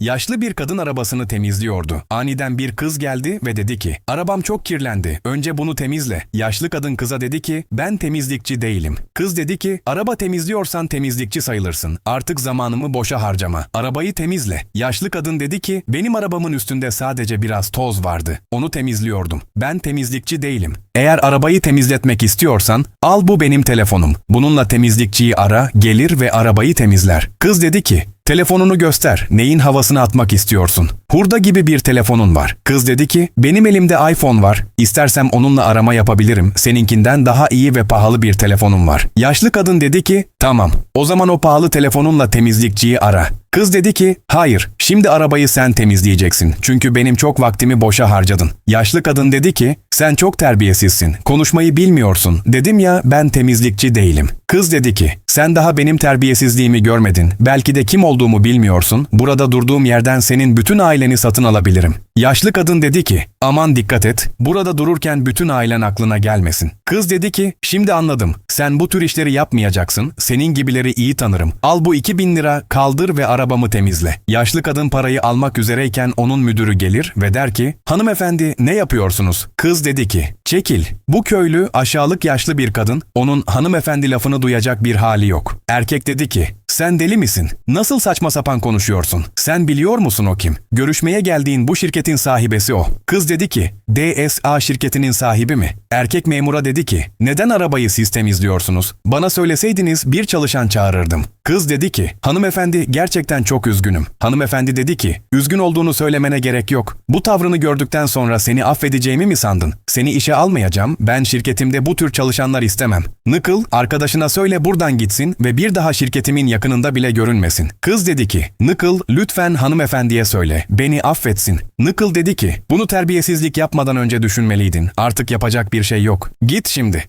Yaşlı bir kadın arabasını temizliyordu. Aniden bir kız geldi ve dedi ki, arabam çok kirlendi. Önce bunu temizle. Yaşlı kadın kıza dedi ki, ben temizlikçi değilim. Kız dedi ki, araba temizliyorsan temizlikçi sayılırsın. Artık zamanımı boşa harcama. Arabayı temizle. Yaşlı kadın dedi ki, benim arabamın üstünde sadece biraz toz vardı. Onu temizliyordum. Ben temizlikçi değilim. Eğer arabayı temizletmek istiyorsan, al bu benim telefonum. Bununla temizlikçiyi ara, gelir ve arabayı temizler. Kız dedi ki, Telefonunu göster. Neyin havasını atmak istiyorsun? Hurda gibi bir telefonun var. Kız dedi ki, benim elimde iPhone var. İstersem onunla arama yapabilirim. Seninkinden daha iyi ve pahalı bir telefonum var. Yaşlı kadın dedi ki, tamam. O zaman o pahalı telefonunla temizlikçiyi ara. Kız dedi ki, hayır, şimdi arabayı sen temizleyeceksin. Çünkü benim çok vaktimi boşa harcadın. Yaşlı kadın dedi ki, sen çok terbiyesizsin. Konuşmayı bilmiyorsun. Dedim ya ben temizlikçi değilim. Kız dedi ki, sen daha benim terbiyesizliğimi görmedin. Belki de kim olduğumu bilmiyorsun. Burada durduğum yerden senin bütün aileni satın alabilirim. Yaşlı kadın dedi ki, aman dikkat et. Burada dururken bütün ailen aklına gelmesin. Kız dedi ki, şimdi anladım. Sen bu tür işleri yapmayacaksın. Senin gibileri iyi tanırım. Al bu 2000 lira kaldır ve arabamı temizle. Yaşlı kadın parayı almak üzereyken onun müdürü gelir ve der ki, hanımefendi ne yapıyorsunuz? Kız dedi ki, çekil. Bu köylü aşağılık yaşlı bir kadın. Onun hanımefendi lafını duyacak bir hali yok. Erkek dedi ki, sen deli misin? Nasıl saçma sapan konuşuyorsun? Sen biliyor musun o kim? Görüşmeye geldiğin bu şirketin sahibesi o. Kız dedi ki, DSA şirketinin sahibi mi? Erkek memura dedi ki, neden arabayı siz temizliyorsunuz? Bana söyleseydiniz bir çalışan çağırırdım. Kız dedi ki, hanımefendi gerçekten çok üzgünüm. Hanımefendi dedi ki, üzgün olduğunu söylemene gerek yok. Bu tavrını gördükten sonra seni affedeceğimi mi sandın? Seni işe almayacağım, ben şirketimde bu tür çalışanlar istemem. Nickel, arkadaşına söyle buradan gitsin ve bir daha şirketimin yakınında bile görünmesin. Kız dedi ki, Nickel lütfen hanımefendiye söyle, beni affetsin. Nickel dedi ki, bunu terbiyesizlik yapmadan önce düşünmeliydin. Artık yapacak bir şey yok. Git şimdi.